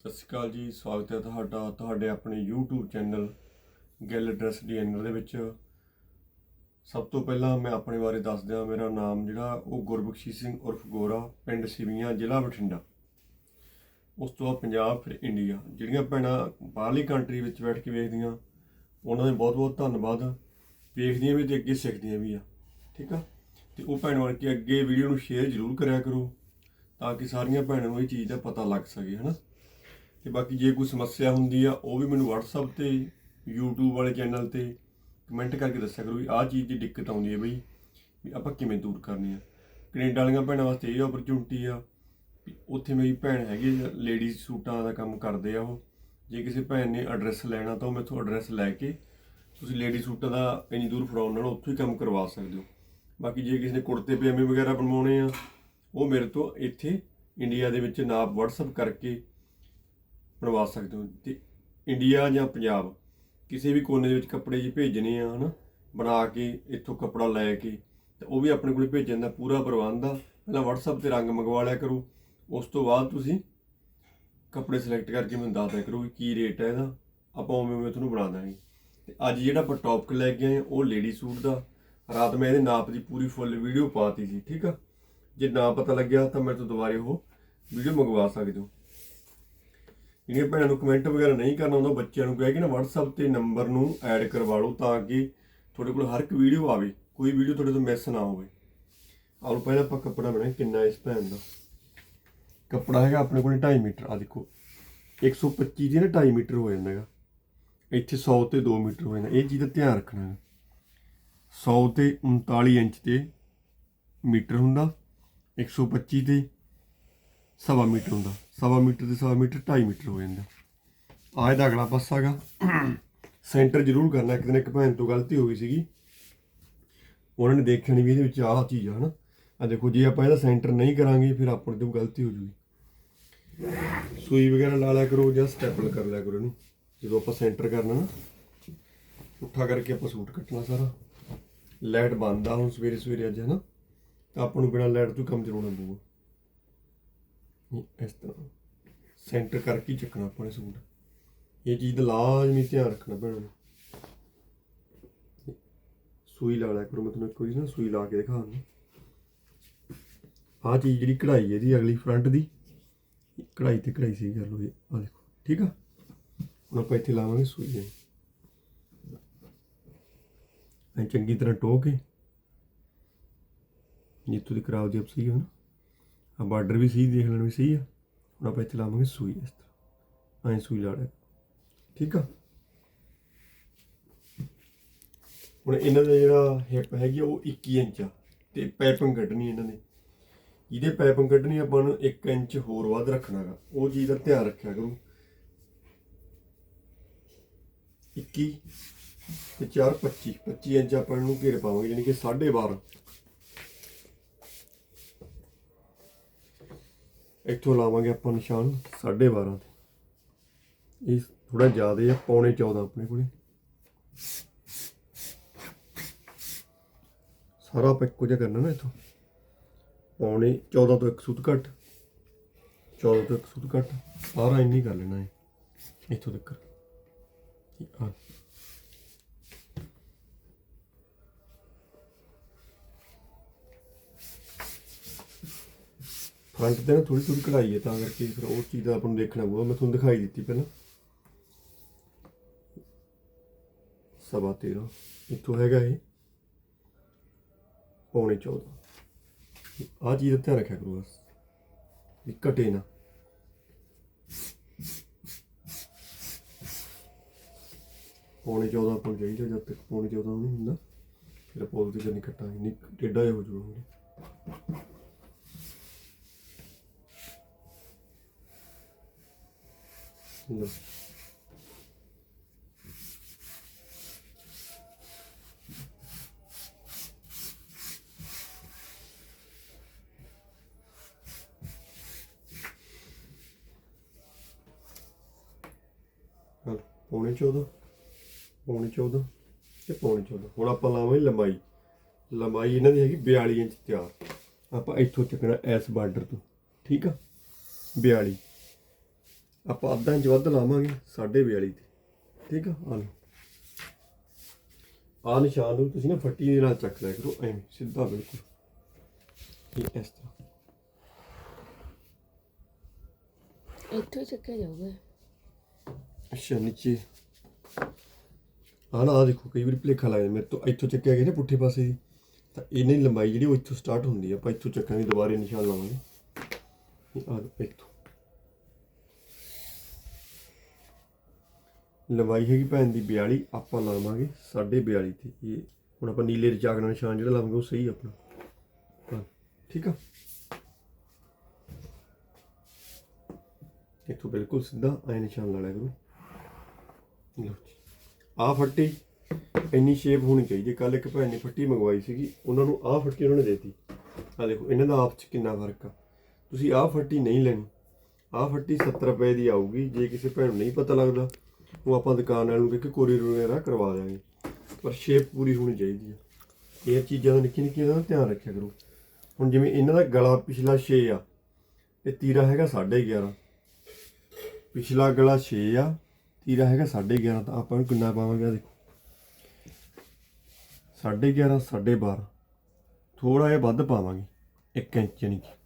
ਸਤਿ ਸ਼੍ਰੀ ਅਕਾਲ ਜੀ, ਸਵਾਗਤ ਹੈ ਤੁਹਾਡਾ, ਤੁਹਾਡੇ ਆਪਣੇ YouTube channel Gill dress designer ਦੇ ਵਿੱਚ। ਸਭ ਤੋਂ ਪਹਿਲਾਂ ਮੈਂ ਆਪਣੇ ਬਾਰੇ ਦੱਸ ਦਿਆਂ ਮੇਰਾ ਨਾਮ ਜਿਹੜਾ ਉਹ ਗੁਰਬਖਸ਼ੀ ਸਿੰਘ ਉਰਫ ਗੋਰਾ, ਪਿੰਡ ਸਿਵੀਆਂ, ਜ਼ਿਲ੍ਹਾ ਬਠਿੰਡਾ। ਉਸ ਤੋਂ ਬਾਅਦ ਪੰਜਾਬ, ਫਿਰ ਇੰਡੀਆ ਜਿਹੜੀਆਂ ਭੈਣਾਂ ਬਾਹਰਲੀ ਕੰਟਰੀ ਵਿੱਚ ਬੈਠ ਕੇ ਵੇਖਦੀਆਂ, ਉਹਨਾਂ ਦਾ ਬਹੁਤ ਬਹੁਤ ਧੰਨਵਾਦ। ਵੇਖਦੀਆਂ ਵੀ ਤੇ ਅੱਗੇ ਸਿੱਖਦੀਆਂ ਵੀ ਆ, ਠੀਕ ਆ? ਤੇ ਉਹ ਭੈਣ ਬਣ ਕੇ ਅੱਗੇ ਵੀਡੀਓ ਨੂੰ ਸ਼ੇਅਰ ਜ਼ਰੂਰ ਕਰਿਆ ਕਰੋ, ਤਾਂ ਕਿ ਸਾਰੀਆਂ ਭੈਣਾਂ ਨੂੰ ਇਹ ਚੀਜ਼ ਦਾ ਪਤਾ ਲੱਗ ਸਕੇ, ਹਨਾ? ਤੇ ਬਾਕੀ ਜੇ ਕੋਈ ਸਮੱਸਿਆ ਹੁੰਦੀ ਆ, ਉਹ ਵੀ ਮੈਨੂੰ WhatsApp ਤੇ, YouTube ਵਾਲੇ ਚੈਨਲ ਤੇ ਕਮੈਂਟ ਕਰਕੇ ਦੱਸਿਆ ਕਰੋ ਵੀ ਆਹ ਚੀਜ਼ ਦੀ ਦਿੱਕਤ ਆਉਂਦੀ ਹੈ ਬਈ, ਵੀ ਆਪਾਂ ਕਿਵੇਂ ਦੂਰ ਕਰਨੀ ਆ। ਕੈਨੇਡਾ ਵਾਲੀਆਂ ਭੈਣਾਂ ਵਾਸਤੇ ਇਹ ਓਪਰਚੁਨਿਟੀ ਆ ਉੱਥੇ ਮੇਰੀ ਭੈਣ ਹੈਗੀ ਲੇਡੀਜ਼ ਸੂਟਾਂ ਦਾ ਕੰਮ ਕਰਦੇ ਆ ਉਹ। ਜੇ ਕਿਸੇ ਭੈਣ ਨੇ ਐਡਰੈਸ ਲੈਣਾ ਤਾਂ ਉਹ ਮੈਥੋਂ ਐਡਰੈਸ ਲੈ ਕੇ ਤੁਸੀਂ ਲੇਡੀ ਸੂਟਾਂ ਦਾ ਇੰਨੀ ਦੂਰ ਫੜਾਉਣ ਨਾਲ ਉੱਥੋਂ ਹੀ ਕੰਮ ਕਰਵਾ ਸਕਦੇ ਹੋ। ਬਾਕੀ ਜੇ ਕਿਸੇ ਨੇ ਕੁੜਤੇ, ਪਜਾਮੇ ਵਗੈਰਾ ਬਣਵਾਉਣੇ ਆ, ਉਹ ਮੇਰੇ ਤੋਂ ਇੱਥੇ ਇੰਡੀਆ ਦੇ ਵਿੱਚ ਨਾਪ WhatsApp ਕਰਕੇ ਬਣਵਾ ਸਕਦੇ ਹੋ। ਤੇ ਇੰਡੀਆ ਜਾਂ ਪੰਜਾਬ ਕਿਸੇ ਵੀ ਕੋਨੇ ਦੇ ਵਿੱਚ ਕੱਪੜੇ ਜੀ ਭੇਜਣੇ ਆ ਹਨਾ ਬਣਾ ਕੇ ਇੱਥੋਂ ਕੱਪੜਾ ਲੈ ਕੇ ਤੇ ਉਹ ਵੀ ਆਪਣੇ ਕੋਲੇ ਭੇਜਣ ਦਾ ਪੂਰਾ ਪ੍ਰਬੰਧ ਆ। ਪਹਿਲਾਂ WhatsApp ਤੇ ਰੰਗ ਮੰਗਵਾ ਲਿਆ ਕਰੋ। ਉਸ ਤੋਂ ਬਾਅਦ ਤੁਸੀਂ ਕੱਪੜੇ ਸਿਲੈਕਟ ਕਰਕੇ ਮੈਨੂੰ ਦੱਸ ਦਿਆ ਕਰੋ ਵੀ ਕੀ ਰੇਟ ਹੈ ਇਹਦਾ। ਆਪਾਂ ਉਵੇਂ ਉਵੇਂ ਤੁਹਾਨੂੰ ਬਣਾ ਦਾਂਗੇ। ਤੇ ਅੱਜ ਜਿਹੜਾ ਆਪਾਂ ਟੌਪਿਕ ਲੈ ਕੇ ਆਏ ਹਾਂ, ਉਹ ਲੇਡੀ ਸੂਟ ਦਾ। ਰਾਤ ਮੈਂ ਇਹਦੇ ਨਾਪ ਦੀ ਪੂਰੀ ਫੁੱਲ ਵੀਡੀਓ ਪਾਤੀ ਸੀ ਠੀਕ ਆ? ਜੇ ਨਾ ਪਤਾ ਲੱਗਿਆ ਤਾਂ ਮੈਂ ਤੋਂ ਦੁਬਾਰੇ ਉਹ ਵੀਡੀਓ ਮੰਗਵਾ ਸਕਦੇ ਹੋ। ਜਿਹੜੀਆਂ ਭੈਣਾਂ ਨੂੰ ਕਮੈਂਟ ਵਗੈਰਾ ਨਹੀਂ ਕਰਨਾ ਆਉਂਦਾ, ਬੱਚਿਆਂ ਨੂੰ ਕਹਿ ਕੇ ਨਾ WhatsApp ਤੇ ਨੰਬਰ ਨੂੰ ਐਡ ਕਰਵਾ ਲਓ ਤਾਂ ਕਿ ਤੁਹਾਡੇ ਕੋਲ ਹਰ ਇੱਕ ਵੀਡੀਓ ਆਵੇ, ਕੋਈ ਵੀਡੀਓ ਤੁਹਾਡੇ ਤੋਂ ਮਿਸ ਨਾ ਹੋਵੇ। ਆਓ ਪਹਿਲਾਂ ਆਪਾਂ ਕੱਪੜਾ ਬਣਾਇਆ, ਕਿੰਨਾ ਇਸ ਭੈਣ ਦਾ। ਕੱਪੜਾ ਹੈਗਾ ਆਪਣੇ ਕੋਲ 2.5 ਮੀਟਰ ਆ ਦੇਖੋ 125 ਦੀ ਨਾ 2.5 ਮੀਟਰ ਹੋ ਜਾਂਦਾ ਹੈਗਾ। ਇੱਥੇ 100 ਤੇ 2 ਮੀਟਰ ਹੋ ਜਾਂਦਾ, ਇਹ ਚੀਜ਼ ਦਾ ਧਿਆਨ ਰੱਖਣਾ ਹੈ 100 ਤੇ 39 ਇੰਚ ਤੇ ਮੀਟਰ ਹੁੰਦਾ 125 ਤੇ ਸਵਾ ਮੀਟਰ ਹੁੰਦਾ। ਸਵਾ ਮੀਟਰ ਤੇ ਸਵਾ ਮੀਟਰ 2.5 ਮੀਟਰ ਹੋ ਜਾਂਦਾ। ਆਹ ਇਹਦਾ ਅਗਲਾ ਪਾਸਾ ਹੈਗਾ। ਸੈਂਟਰ ਜ਼ਰੂਰ ਕਰਨਾ। ਇੱਕ ਦਿਨ ਇੱਕ ਭੈਣ ਤੋਂ ਗਲਤੀ ਹੋ ਗਈ ਸੀਗੀ। ਉਹਨਾਂ ਨੇ ਦੇਖਿਆ ਨਹੀਂ ਵੀ ਇਹਦੇ ਵਿੱਚ ਆਹ ਚੀਜ਼ ਆ, ਹਨਾ। ਆ ਦੇਖੋ, ਜੇ ਆਪਾਂ ਇਹਦਾ ਸੈਂਟਰ ਨਹੀਂ ਕਰਾਂਗੇ, ਫਿਰ ਆਪਣੇ ਤੋਂ ਗਲਤੀ ਹੋ ਜੂਗੀ। ਸੂਈ ਵਗੈਰਾ ਲਾ ਲਿਆ ਕਰੋ ਜਾਂ ਸਟੈਪਲ ਕਰ ਲਿਆ ਕਰੋ ਇਹਨੂੰ। ਜਦੋਂ ਆਪਾਂ ਸੈਂਟਰ ਕਰਨਾ ਨਾ ਉੱਠਾ ਕਰਕੇ ਆਪਾਂ ਸੂਟ ਕੱਟਣਾ ਸਾਰਾ। ਲਾਈਟ ਬੰਦ ਆ ਹੁਣ ਸਵੇਰੇ ਸਵੇਰੇ ਅੱਜ ਹੈ ਨਾ ਤਾਂ ਆਪਾਂ ਨੂੰ ਬਿਨਾਂ ਲਾਈਟ ਤੋਂ ਕੰਮ ਚਲਾਉਣਾ ਪਊਗਾ। ਇਸ ਤਰ੍ਹਾਂ। ਸੈਂਟਰ ਕਰਕੇ ਚੱਕਣਾ ਆਪਾਂ ਨੇ ਸੂਟ। ਇਹ ਚੀਜ਼ ਦਾ ਲਾਜ਼ਮੀ ਧਿਆਨ ਰੱਖਣਾ ਪੈਣਾ ਸੂਈ ਲਾ ਲਿਆ ਕਰੋ, ਮੈਂ ਤੁਹਾਨੂੰ ਇੱਕ ਵਾਰੀ ਨਾ ਸੂਈ ਲਾ ਕੇ ਦਿਖਾ ਆਹ ਚੀਜ਼ ਜਿਹੜੀ ਕਢਾਈ ਹੈ ਜੀ ਅਗਲੀ ਫਰੰਟ ਦੀ। ਕਢਾਈ ਤੇ ਕਢਾਈ ਸਹੀ ਕਰ ਲਓ ਇਹ। ਆ ਦੇਖੋ, ਠੀਕ ਆ? ਹੁਣ ਆਪਾਂ ਇੱਥੇ ਲਾਵਾਂਗੇ ਸੂਈ ਐ ਐ ਚੰਗੀ ਤਰ੍ਹਾਂ ਟੋ ਕੇ। ਜਿੱਥੋਂ ਦੀ ਕਰਾਉ ਦੀ ਸਹੀ ਹੋ ਨਾ ਆ ਬਾਰਡਰ ਵੀ ਸਹੀ, ਦੇਖ ਲੈਣ ਵੀ ਸਹੀ ਆ। ਹੁਣ ਆਪਾਂ ਇੱਥੇ ਲਾਵਾਂਗੇ ਸੂਈ ਇਸ ਤਰ੍ਹਾਂ। ਐ ਸੂਈ ਲਾ ਲਿਆ। ਠੀਕ ਆ? ਹੁਣ ਇਹਨਾਂ ਦਾ ਜਿਹੜਾ ਹਿੱਪ ਹੈਗੀ ਆ, ਉਹ 21 ਇੰਚ ਆ। ਤੇ ਪਾਈਪਿੰਗ ਕੱਢਣੀ ਇਹਨਾਂ ਨੇ। ਜਿਹਦੇ ਪਾਈਪਿੰਗ ਕੱਢਣੀ ਆਪਾਂ ਨੂੰ 1 ਇੰਚ ਹੋਰ ਵੱਧ ਰੱਖਣਾਗਾ ਉਹ ਚੀਜ਼ ਦਾ ਧਿਆਨ ਰੱਖਿਆ ਕਰੋ। 21 ਤੇ 4 25 25 ਇੰਚ ਆਪਾਂ ਇਹਨੂੰ ਘੇਰ ਪਾਵਾਂਗੇ ਯਾਨੀ ਕਿ 12.5 ਇੱਥੋਂ ਲਾਵਾਂਗੇ ਆਪਾਂ ਨਿਸ਼ਾਨ 12.5 ਤੇ। ਇਹ ਥੋੜਾ ਜ਼ਿਆਦਾ ਆ, ਪੌਣੇ 14 ਆਪਣੇ ਕੋਲੇ। ਸਾਰਾ ਆਪਾਂ ਇੱਕੋ ਜਿਹਾ ਕਰਨਾ ਨਾ ਇੱਥੋਂ। ਪੌਣੇ 14 ਤੋਂ ਇੱਕ ਸੂਤ ਘੱਟ 14 ਤੋਂ ਇੱਕ ਸੂਤ ਘੱਟ, ਸਾਰਾ ਇੰਨੀ ਕਰ ਲੈਣਾ ਹੈ ਇੱਥੋਂ ਤੱਕ। ਆ। ਫਰੰਟ ਤੇ ਨਾ ਥੋੜੀ ਥੋੜੀ ਕਢਾਈ ਹੈ ਤਾਂ ਕਰਕੇ ਫਿਰ ਉਹ ਚੀਜ਼ ਦਾ ਆਪਾਂ ਨੂੰ ਦੇਖਣਾ ਪਊਗਾ। ਮੈਂ ਤੁਹਾਨੂੰ ਦਿਖਾਈ ਦਿੱਤੀ ਪਹਿਲਾਂ। ਸਵਾ 13 ਇੱਥੋਂ ਹੈਗਾ ਇਹ ਪੌਣੇ 14 ਆ ਚੀਜ਼ ਦਾ ਧਿਆਨ ਰੱਖਿਆ ਕਰੋ ਬਸ। ਵੀ ਘਟੇ ਨਾ। ਪੌਣੇ 14 ਆਪਾਂ ਨੂੰ ਚਾਹੀਦਾ, ਜਦ ਤੱਕ ਪੌਣੇ 14 ਨਹੀਂ ਹੁੰਦਾ। ਫਿਰ ਆਪਾਂ ਉਹਦੇ ਤੇ ਨਹੀਂ ਕੱਟਾਂਗੇ ਨਹੀਂ ਟੇਡਾ ਜਿਹਾ ਹੋ ਜਾਊਗਾ। ਲਓ ਪੌਣੇ 14 ਪੌਣੇ 14 ਤੇ ਪੌਣੇ 14 ਹੁਣ ਆਪਾਂ ਲਾਵਾਂਗੇ ਲੰਬਾਈ ਲੰਬਾਈ ਇਹਨਾਂ ਦੀ ਹੈਗੀ 42 ਇੰਚ ਤਿਆਰ ਆਪਾਂ ਇੱਥੋਂ ਚੱਕਣਾ ਇਸ ਬਾਰਡਰ ਤੋਂ ਠੀਕ ਆ 42 ਆਪਾਂ ਅੱਧਾ ਇੰਚ ਵੱਧ ਲਾਵਾਂਗੇ 42.5 ਤੇ। ਠੀਕ ਆ ਆ ਲਓ। ਆ ਨਿਸ਼ਾਨ ਨੂੰ ਤੁਸੀਂ ਨਾ ਫੱਟੀ ਦੇ ਨਾਲ ਚੱਕ ਲਿਆ ਕਰੋ ਐਵੇਂ ਸਿੱਧਾ ਬਿਲਕੁਲ। ਇਹ ਇਸ ਤਰ੍ਹਾਂ। ਇੱਥੋਂ ਚੱਕਿਆ ਜਾਊਗਾ। ਅੱਛਾ ਨੀਚੇ। ਆ ਨਾ ਆ ਦੇਖੋ ਕਈ ਵਾਰੀ ਭੁਲੇਖਾ ਲੱਗ ਜਾਂਦਾ ਮੇਰੇ ਤੋਂ ਇੱਥੋਂ ਚੱਕਿਆ ਗਿਆ ਨਾ ਪੁੱਠੇ ਪਾਸੇ ਦੀ ਤਾਂ ਇਹਨਾਂ ਲੰਬਾਈ ਜਿਹੜੀ ਉਹ ਇੱਥੋਂ ਸਟਾਰਟ ਹੁੰਦੀ ਆ ਆਪਾਂ ਇੱਥੋਂ ਚੱਕਾਂਗੇ ਦੁਬਾਰੇ ਨਿਸ਼ਾਨ ਲਾਵਾਂਗੇ। ਇਹ ਆ ਇੱਥੋਂ। ਲੰਬਾਈ ਹੈਗੀ ਭੈਣ ਦੀ 42 ਆਪਾਂ ਲਾਵਾਂਗੇ 42.5 ਤੇ। ਇਹ ਹੁਣ ਆਪਾਂ ਨੀਲੇ ਰਚਾਕ ਨਾਲ ਨਿਸ਼ਾਨ ਜਿਹੜਾ ਲਾਵਾਂਗੇ ਉਹ ਸਹੀ ਆਪਣਾ। ਠੀਕ ਆ? ਇੱਥੋਂ ਬਿਲਕੁਲ ਸਿੱਧਾ ਐ ਨਿਸ਼ਾਨ ਲਾ ਲਿਆ ਕਰੋ। ਲਓ ਜੀ। ਆਹ ਫੱਟੀ ਇੰਨੀ ਸ਼ੇਪ ਹੋਣੀ ਚਾਹੀਦੀ ਕੱਲ ਇੱਕ ਭੈਣ ਨੇ ਫੱਟੀ ਮੰਗਵਾਈ ਸੀਗੀ। ਉਹਨਾਂ ਨੂੰ ਆਹ ਫੱਟੀ ਉਹਨਾਂ ਨੇ ਦੇਤੀ। ਆ ਦੇਖੋ, ਇਹਨਾਂ ਦਾ ਆਪਸ ਚ ਕਿੰਨਾ ਫ਼ਰਕ ਆ। ਤੁਸੀਂ ਆਹ ਫੱਟੀ ਨਹੀਂ ਲੈਣੀ। ਆਹ ਫੱਟੀ 70 ਰੁਪਏ ਦੀ ਆਊਗੀ। ਜੇ ਕਿਸੇ ਭੈਣ ਨੂੰ ਨਹੀਂ ਪਤਾ ਲੱਗਦਾ ਉਹ ਆਪਾਂ ਦੁਕਾਨ ਵਾਲੇ ਨੂੰ ਕਹਿ ਕੇ ਕੋਰੀਅਰ ਵਗੈਰਾ ਕਰਵਾ ਦਿਆਂਗੇ। ਪਰ ਸ਼ੇਪ ਪੂਰੀ ਹੋਣੀ ਚਾਹੀਦੀ ਆ। ਇਹ ਚੀਜ਼ਾਂ ਦਾ ਨਿੱਕੀ ਨਿੱਕੀਆਂ ਦਾ ਧਿਆਨ ਰੱਖਿਆ ਕਰੋ। ਹੁਣ ਜਿਵੇਂ ਇਹਨਾਂ ਦਾ ਗਲਾ ਪਿਛਲਾ 6 ਆ ਤੇ ਤੀਰਾ ਹੈਗਾ 11.5 ਪਿਛਲਾ ਗਲਾ 6 ਆ, ਤੀਰਾ ਹੈਗਾ 11.5 ਤਾਂ ਆਪਾਂ ਨੂੰ ਕਿੰਨਾ ਪਾਵਾਂਗੇ ਆ ਦੇਖੋ। 11.5 12.5 ਥੋੜਾ ਜਿਹਾ ਵੱਧ ਪਾਵਾਂਗੇ 1 ਇੰਚ ਯਾਨੀ ਕਿ।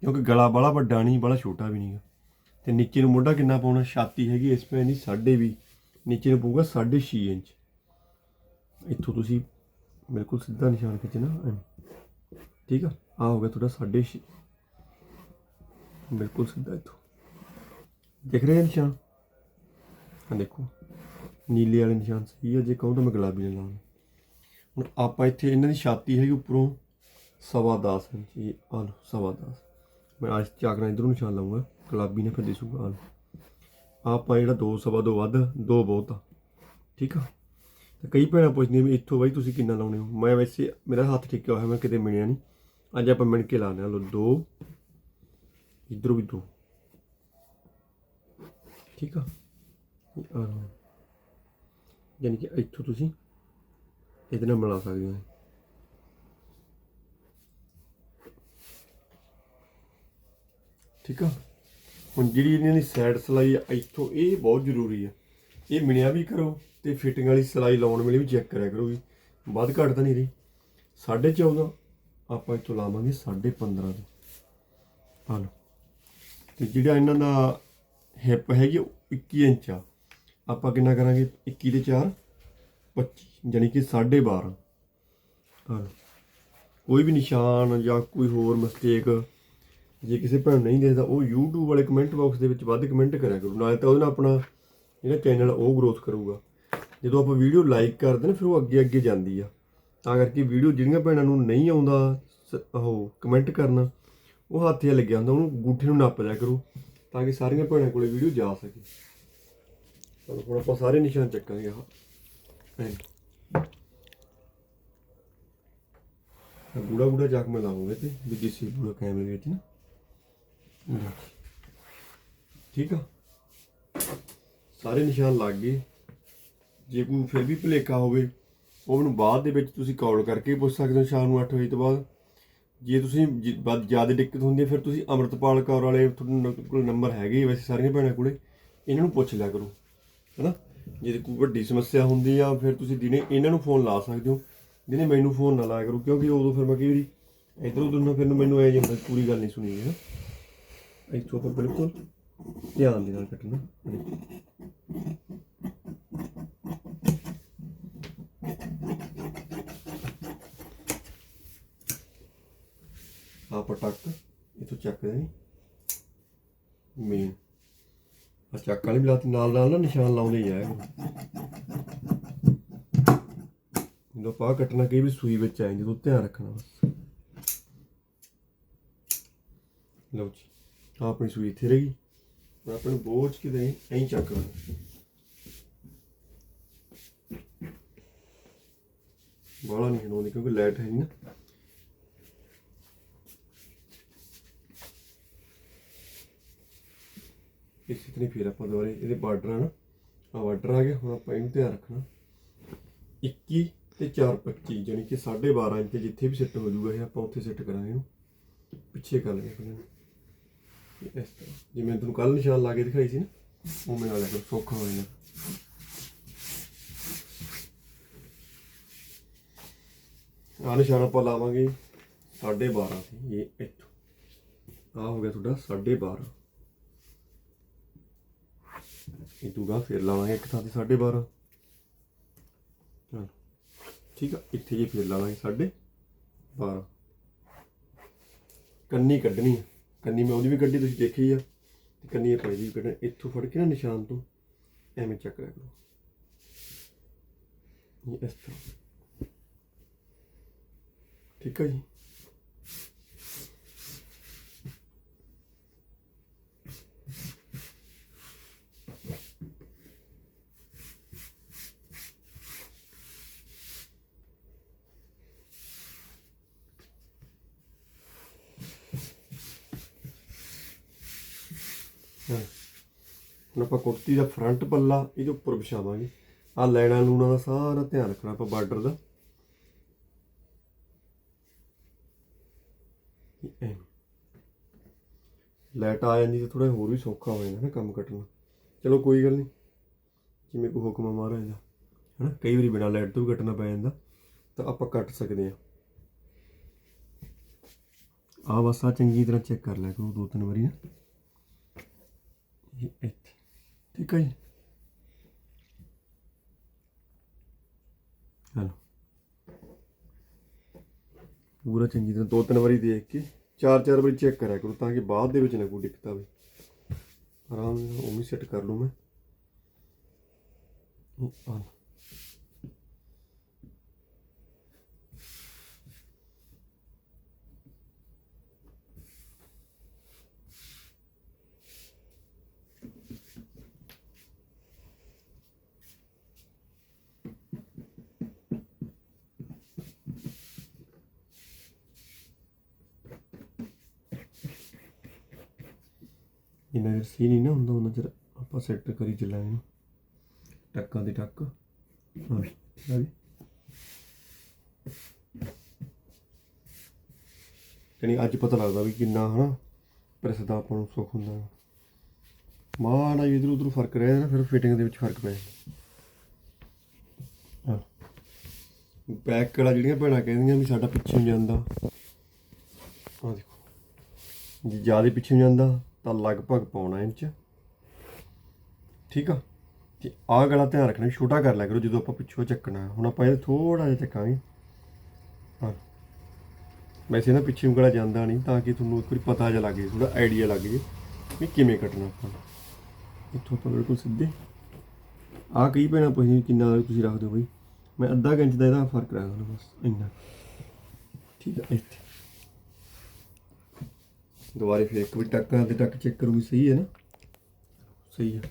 ਕਿਉਂਕਿ ਗਲਾ ਬੜਾ ਵੱਡਾ ਨਹੀਂ ਬੜਾ ਛੋਟਾ ਵੀ ਨਹੀਂਗਾ ਤੇ ਨੀਚੇ ਨੂੰ ਮੋਢਾ ਕਿੰਨਾ ਪਾਉਣਾ? ਛਾਤੀ ਹੈਗੀ ਇਸ ਪੈ ਦੀ 2.5 ਨੀਚੇ ਨੂੰ ਪਊਗਾ 6.5 ਇੰਚ। ਇੱਥੋਂ ਤੁਸੀਂ ਬਿਲਕੁਲ ਸਿੱਧਾ ਨਿਸ਼ਾਨ ਖਿੱਚਣਾ ਐਵੇਂ ਠੀਕ ਆ? ਆ ਹੋ ਗਿਆ ਤੁਹਾਡਾ 6.5 ਬਿਲਕੁਲ ਸਿੱਧਾ ਇੱਥੋਂ। ਦੇਖ ਰਹੇ ਨਿਸ਼ਾਨ? ਆ ਦੇਖੋ। ਨੀਲੇ ਵਾਲੇ ਨਿਸ਼ਾਨ ਸਹੀ ਆ, ਜੇ ਕਹੋ ਤਾਂ ਮੈਂ ਗੁਲਾਬੀ ਨਾਲ। ਲਾਉਣਾ ਹੁਣ ਆਪਾਂ ਇੱਥੇ ਇਹਨਾਂ ਦੀ ਛਾਤੀ ਹੈਗੀ ਉੱਪਰੋਂ ਸਵਾ 10 ਇੰਚ। ਇਹ ਆ ਲਓ, ਸਵਾ 10 ਮੈਂ ਅੱਜ ਚਾਕਣਾ ਇਧਰੋਂ ਨਿਸ਼ਾਨ ਲਾਉਂਗਾ। ਗੁਲਾਬੀ ਨੇ ਫਿਰ ਦਿਸੂਗਾ ਆ ਆਪਾਂ ਜਿਹੜਾ 2 ਸਵਾ 2 ਵੱਧ, ਦੋ ਬਹੁਤ ਆ। ਠੀਕ ਆ? ਤੇ ਕਈ ਭੈਣਾਂ ਪੁੱਛਦੀਆਂ ਵੀ ਇੱਥੋਂ ਬਾਈ ਤੁਸੀਂ ਕਿੰਨਾ ਲਾਉਣੇ ਹੋ? ਮੈਂ ਵੈਸੇ ਮੇਰਾ ਹੱਥ ਠੇਕਿਆ ਹੋਇਆ, ਮੈਂ ਕਿਤੇ ਮਿਲਿਆ ਨਹੀਂ। ਅੱਜ ਆਪਾਂ ਮਿਣ ਕੇ ਲਾਣੇ ਆ ਲੋ 2 ਇਧਰੋਂ ਵੀ 2 ਠੀਕ ਆ? ਆਹ ਯਾਨੀ ਕਿ ਇੱਥੋਂ ਤੁਸੀਂ ਇਹਦੇ ਨਾਲ ਮਿਲਾ ਸਕਦੇ ਹੋ। ਠੀਕ ਆ? ਹੁਣ ਜਿਹੜੀ ਇਹਨਾਂ ਦੀ ਸਾਈਡ ਸਲਾਈ ਆ, ਇੱਥੋਂ ਇਹ ਬਹੁਤ ਜ਼ਰੂਰੀ ਆ। ਇਹ ਮਿਣਿਆ ਵੀ ਕਰੋ ਤੇ ਫਿਟਿੰਗ ਵਾਲੀ ਸਲਾਈ ਲਾਉਣ ਵੇਲੇ ਵੀ ਚੈੱਕ ਕਰਿਆ ਕਰੋ ਵੀ ਵੱਧ ਘੱਟ ਤਾਂ ਨਹੀਂ ਰਹੀ। 14.5 ਆਪਾਂ ਇੱਥੋਂ ਲਾਵਾਂਗੇ 15.5 ਦੇ ਆ ਲਓ। ਤੇ ਜਿਹੜਾ ਇਹਨਾਂ ਦਾ ਹਿੱਪ ਹੈਗੀ ਉਹ 21 ਇੰਚ ਆ। ਆਪਾਂ ਕਿੰਨਾ ਕਰਾਂਗੇ? 21 ਦੇ 4 25 ਯਾਨੀ ਕਿ 12.5 ਹਾਂ ਕੋਈ ਵੀ ਨਿਸ਼ਾਨ ਜਾਂ ਕੋਈ ਹੋਰ ਮਿਸਟੇਕ ਜੇ ਕਿਸੇ ਭੈਣ ਨੂੰ ਨਹੀਂ ਦੇਖਦਾ, ਉਹ YouTube ਵਾਲੇ ਕਮੈਂਟ ਬਾਕਸ ਦੇ ਵਿੱਚ ਵੱਧ ਕਮੈਂਟ ਕਰਿਆ ਕਰੋ। ਨਾਲ ਤਾਂ ਉਹਦੇ ਨਾਲ ਆਪਣਾ ਜਿਹੜਾ ਚੈਨਲ ਉਹ ਗਰੋਥ ਕਰੂਗਾ। ਜਦੋਂ ਆਪਾਂ ਵੀਡੀਓ ਲਾਈਕ ਕਰਦੇ ਨਾ, ਫਿਰ ਉਹ ਅੱਗੇ ਅੱਗੇ ਜਾਂਦੀ ਆ। ਤਾਂ ਕਰਕੇ ਵੀਡੀਓ ਜਿਹੜੀਆਂ ਭੈਣਾਂ ਨੂੰ ਨਹੀਂ ਆਉਂਦਾ, ਸ- ਉਹ ਕਮੈਂਟ ਕਰਨਾ, ਉਹ ਹੱਥ 'ਤੇ ਲੱਗਿਆ ਹੁੰਦਾ, ਉਹਨੂੰ ਗੂਠੇ ਨੂੰ ਨੱਪ ਲਿਆ ਕਰੋ, ਤਾਂ ਕਿ ਸਾਰੀਆਂ ਭੈਣਾਂ ਕੋਲੇ ਵੀਡੀਓ ਜਾ ਸਕੇ। ਚਲੋ, ਹੁਣ ਆਪਾਂ ਸਾਰੇ ਨਿਸ਼ਾਨ ਚੱਕਾਂਗੇ ਆਹ। ਐਂ। ਗੂੜਾ ਗੂੜਾ ਚੱਕ ਮੈਂ ਲਾਉਂਗਾ ਤੇ ਵੀ ਜਿਸੇ ਪੂਰਾ ਕੈਮਰੇ ਵਿੱਚ ਨਾ। ਲਓ। ਠੀਕ ਆ? ਸਾਰੇ ਨਿਸ਼ਾਨ ਲੱਗ ਗਏ। ਜੇ ਕੋਈ ਫਿਰ ਵੀ ਭੁਲੇਖਾ ਹੋਵੇ, ਉਹ ਮੈਨੂੰ ਬਾਅਦ ਦੇ ਵਿੱਚ ਤੁਸੀਂ ਕਾਲ ਕਰਕੇ ਪੁੱਛ ਸਕਦੇ ਹੋ ਸ਼ਾਮ ਨੂੰ 8 ਵਜੇ ਤੋਂ ਬਾਅਦ। ਜੇ ਤੁਸੀਂ ਜ਼ਿਆਦਾ ਦਿੱਕਤ ਹੁੰਦੀ ਹੈ, ਫਿਰ ਤੁਸੀਂ ਅਮਰਤਪਾਲ ਕੌਰ ਵਾਲੇ ਤੁਹਾਡੇ ਕੋਲ ਨੰਬਰ ਹੈਗੇ ਵੈਸੇ ਸਾਰੀਆਂ ਭੈਣਾਂ ਕੋਲੇ। ਇਹਨਾਂ ਨੂੰ ਪੁੱਛ ਲਿਆ ਕਰੋ, ਹੈਨਾ? ਜੇ ਕੋਈ ਵੱਡੀ ਸਮੱਸਿਆ ਹੁੰਦੀ ਆ, ਫਿਰ ਤੁਸੀਂ ਦਿਨੇ ਇਹਨਾਂ ਨੂੰ ਫੋਨ ਲਾ ਸਕਦੇ ਹੋ। ਦਿਨੇ ਮੈਨੂੰ ਫੋਨ ਨਾ ਲਾਇਆ ਕਰੋ, ਕਿਉਂਕਿ ਉਦੋਂ ਫਿਰ ਮੈਂ ਕਈ ਵਾਰੀ ਇਧਰ ਉਧਰ ਨਾ ਫਿਰ ਨੂੰ ਮੈਨੂੰ ਐ ਜਾਂਦਾ ਪੂਰੀ ਗੱਲ ਨਹੀਂ ਸੁਣੀ ਹੈ ਇੱਥੋਂ ਆਪਾਂ ਬਿਲਕੁਲ ਧਿਆਨ ਦੇ ਨਾਲ ਕੱਟਣਾ ਆਪਾਂ ਟੱਕ ਇਥੋਂ ਚੱਕਦੇ ਨਹੀਂ ਮੇਨ ਆ ਚੱਕ ਵਾਲੀ ਬਲਾਤ ਨਾਲ ਨਾਲ ਨਾ ਨਿਸ਼ਾਨ ਲਾਉਂਦੇ ਜਾਏਗਾ ਜਦੋਂ ਪਾ ਕੱਟਣਾ ਕਈ ਵੀ ਸੂਈ ਵਿੱਚ ਆਏ ਜਦੋਂ ਧਿਆਨ ਰੱਖਣਾ ਬਸ ਲਓ ਜੀ ਆਪਣੀ ਸੂਈ ਇੱਥੇ ਰਹੀ। ਹੁਣ ਆਪਾਂ ਨੂੰ ਬੋਝ ਕਿਤੇ ਐਂ ਚੱਕ ਲੈਣਾ ਬਾਲਾ ਨਹੀਂ ਹਣਾਉਂਦੀ ਕਿਉਂਕਿ ਲਾਈਟ ਹੈ ਨਹੀਂ ਨਾ। ਇਸੇ ਤਰ੍ਹਾਂ ਹੀ ਫਿਰ ਆਪਾਂ ਦੁਬਾਰੇ ਇਹਦੇ ਬਾਰਡਰ ਆ ਨਾ ਆ ਬਾਰਡਰ ਆ ਗਿਆ, ਹੁਣ ਆਪਾਂ ਇਹਨੂੰ ਧਿਆਨ ਰੱਖਣਾ। 21 ਤੇ 4 25 ਜਾਨੀ ਕਿ 12.5 ਇੰਚ ਜਿੱਥੇ ਵੀ ਸੈੱਟ ਹੋ ਜਾਊਗਾ ਇਹ ਆਪਾਂ ਉੱਥੇ ਸੈੱਟ ਕਰਾਂਗੇ ਇਹਨੂੰ। ਪਿੱਛੇ ਕਰ ਲਈਏ ਫਿਰ ਇਸ ਤਰ੍ਹਾਂ ਜਿਵੇਂ ਤੁਹਾਨੂੰ ਕੱਲ ਨਿਸ਼ਾਨ ਲਾ ਕੇ ਦਿਖਾਈ ਸੀ ਨਾ, ਉਵੇਂ ਨਾਲ ਕਰ, ਸੌਖਾ ਹੋ ਜਾਂਦਾ ਆਹ ਨਿਸ਼ਾਨ ਆਪਾਂ ਲਾਵਾਂਗੇ 12.5 ਸੀ ਇਹ ਇੱਥੋਂ। ਆ ਹੋ ਗਿਆ ਤੁਹਾਡਾ 12.5 ਇਹ ਦੂਗਾ ਫਿਰ ਲਾਵਾਂਗੇ ਇੱਕ ਥਾਂ ਤੇ 12.5 ਚਲ, ਠੀਕ ਆ, ਇੱਥੇ ਜੇ ਫਿਰ ਲਾਵਾਂਗੇ 12.5 ਕੰਨੀ ਕੱਢਣੀ ਆ। ਕੰਨੀ ਮੈਂ ਉਹਦੀ ਵੀ ਗੱਡੀ ਤੁਸੀਂ ਦੇਖੀ ਆ, ਤੇ ਕੰਨੀ ਇਹ ਪਈ ਵੀ ਕੱਢਣੀ ਇੱਥੋਂ ਫੜ ਕੇ ਨਾ ਨਿਸ਼ਾਨ ਤੋਂ, ਐਵੇਂ ਚੱਕ ਲਿਆ ਕਰੋ। ਇਸ ਤਰ੍ਹਾਂ। ਠੀਕ ਹੈ ਜੀ ਹਾਂ। ਹੁਣ ਆਪਾਂ ਕੁੜਤੀ ਦਾ ਫਰੰਟ ਪੱਲਾ, ਇਹਦੇ ਉੱਪਰ ਵਿਛਾਵਾਂਗੇ। ਆ ਲੈਣਾ ਲੂਣਾ ਦਾ ਸਾਰਾ ਧਿਆਨ ਰੱਖਣਾ ਆਪਾਂ ਬਾਰਡਰ ਦਾ। ਇਹ ਲਾਈਟ ਆ ਜਾਂਦੀ ਤਾਂ ਥੋੜਾ ਹੋਰ ਵੀ ਸੌਖਾ ਹੋ ਜਾਂਦਾ ਨਾ ਕੰਮ ਕੱਟਣਾ। ਚਲੋ ਕੋਈ ਗੱਲ ਨਹੀਂ, ਜਿਵੇਂ ਕੋਈ ਹੁਕਮ ਮਹਾਰਾਜ ਦਾ, ਹਨਾ? ਕਈ ਵਾਰੀ ਬਿਨਾਂ ਲਾਈਟ ਤੋਂ ਵੀ ਕੱਟਣਾ ਪੈ ਜਾਂਦਾ, ਤਾਂ ਆਪਾਂ ਕੱਟ ਸਕਦੇ ਆ ਆ ਬਸ ਆ ਚੰਗੀ ਤਰ੍ਹਾਂ ਚੈੱਕ ਕਰ ਲਿਆ ਕਰੋ ਦੋ ਤਿੰਨ ਵਾਰੀ ਨਾ। ਇੱਥੇ। ਠੀਕ ਹੈ ਜੀ। ਹਲੋ ਪੂਰਾ ਚੰਗੀ ਤਰ੍ਹਾਂ ਦੋ ਤਿੰਨ ਵਾਰੀ ਦੇਖ ਕੇ ਚਾਰ ਚਾਰ ਵਾਰੀ ਚੈੱਕ ਕਰਿਆ ਕਰੋ ਤਾਂ ਕਿ ਬਾਅਦ ਦੇ ਵਿੱਚ ਨਾ ਕੋਈ ਦਿੱਕਤ ਆਵੇ। ਆਰਾਮ ਨਾਲ ਉਵੇਂ ਸੈੱਟ ਕਰ ਲੂ ਮੈਂ। ਇਹ ਆ। ਜਿੰਨਾ ਚਿਰ ਸੀ ਨਹੀਂ ਨਾ ਹੁੰਦਾ, ਉਹਨਾਂ ਚਿਰ ਆਪਾਂ ਸੈੱਟ ਕਰੀ ਚੱਲਾਂਗੇ ਇਹਨੂੰ ਟੱਕਾਂ ਦੇ ਟੱਕ ਹਾਂ ਆ ਯਾਨੀ ਅੱਜ ਪਤਾ ਲੱਗਦਾ ਵੀ ਕਿੰਨਾ ਹਨਾ ਪ੍ਰੈਸ ਦਾ ਆਪਾਂ ਨੂੰ ਸੁੱਖ ਹੁੰਦਾ। ਮਾੜਾ ਇਧਰ ਉਧਰ ਫ਼ਰਕ ਰਹਿ ਜਾਂਦਾ, ਫਿਰ ਫਿਟਿੰਗ ਦੇ ਵਿੱਚ ਫ਼ਰਕ ਪੈ ਜਾਂਦਾ। ਬੈਕ ਵਾਲਾ ਜਿਹੜੀਆਂ ਭੈਣਾਂ ਕਹਿੰਦੀਆਂ ਵੀ ਸਾਡਾ ਪਿੱਛੇ ਨੂੰ ਜਾਂਦਾ। ਆ ਦੇਖੋ। ਜੇ ਜ਼ਿਆਦਾ ਪਿੱਛੇ ਨੂੰ ਜਾਂਦਾ ਤਾਂ ਲਗਭਗ ਪੌਣਾ ਇੰਚ। ਠੀਕ ਆ? ਤੇ ਆਹ ਗਲਾ ਧਿਆਨ ਰੱਖਣਾ, ਛੋਟਾ ਕਰ ਲਿਆ ਕਰੋ, ਜਦੋਂ ਆਪਾਂ ਪਿੱਛੋਂ ਚੱਕਣਾ। ਹੁਣ ਆਪਾਂ ਇਹ ਥੋੜਾ ਜਿਹਾ ਚੱਕਾਂਗੇ। ਹਾਂ। ਵੈਸੇ ਨਾ ਪਿੱਛੇ ਨੂੰ ਗਲਾ ਜਾਂਦਾ ਨਹੀਂ, ਤਾਂ ਕਿ ਤੁਹਾਨੂੰ ਇੱਕ ਵਾਰੀ ਪਤਾ ਜਿਹਾ ਲੱਗੇ ਥੋੜਾ ਆਈਡੀਆ ਲੱਗ ਜੇ ਵੀ ਕਿਵੇਂ ਕੱਟਣਾ ਆਪਾਂ। ਇੱਥੋਂ ਆਪਾਂ ਬਿਲਕੁਲ ਸਿੱਧੇ। ਆਹ ਕਈ ਭੈਣਾਂ ਪੁੱਛਦੀਆਂ ਕਿੰਨਾ ਤੁਸੀਂ ਰੱਖ ਦਿਓ ਬਈ? ਮੈਂ ਅੱਧਾ ਕੁ ਇੰਚ ਦਾ ਇਹਦਾ ਫ਼ਰਕ ਰੱਖਦਾ ਹਾਂ ਬਸ, ਇੰਨਾ। ਠੀਕ ਹੈ ਇੱਥੇ। ਦੁਬਾਰੇ ਫਿਰ ਇੱਕ ਵੀ ਟੱਕ ਤੇ ਟੱਕ ਚੈੱਕ ਕਰੂਗੀ, ਸਹੀ ਹੈ ਨਾ? ਸਹੀ ਹੈ।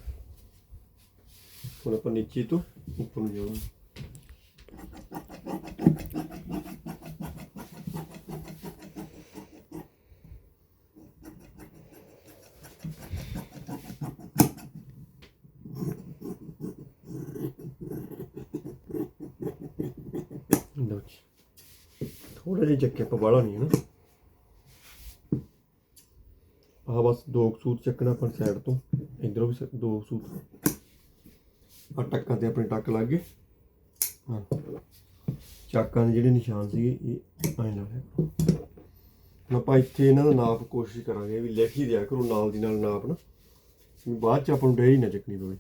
ਹੁਣ ਆਪਾਂ ਨੀਚੇ ਤੋਂ ਉੱਪਰ ਨੂੰ ਜਾਵਾਂਗੇ। ਥੋੜਾ ਜਿਹਾ ਚੱਕੇ ਆਪਾਂ ਬਾਹਲਾ ਨਹੀਂ ਹੈ ਨਾ? ਆਹ ਬਸ ਦੋ ਕੁ ਸੂਤ ਚੱਕਣਾ ਆਪਾਂ ਸਾਈਡ ਤੋਂ। ਇਧਰੋਂ ਵੀ ਦੋ ਕੁ ਸੂਤ। ਆ ਟੱਕਾਂ ਤੇ ਆਪਣੇ ਟੱਕ ਲੱਗ ਗਏ। ਹਾਂ। ਚਾਕਾਂ ਦੇ ਜਿਹੜੇ ਨਿਸ਼ਾਨ ਸੀਗੇ, ਇਹ ਐਂ ਲਾ ਲਿਆ ਕਰੋ। ਆਪਾਂ ਇੱਥੇ ਇਹਨਾਂ ਦਾ ਨਾਪ ਕੋਸ਼ਿਸ਼ ਕਰਾਂਗੇ ਵੀ ਲਿਖ ਹੀ ਦਿਆ ਕਰੋ, ਨਾਲ ਦੀ ਨਾਲ ਨਾਪ ਨਾ। ਬਾਅਦ ਚ ਆਪਾਂ ਨੂੰ ਡੇਰੀ ਨਾ ਚੱਕਣੀ ਪਵੇ।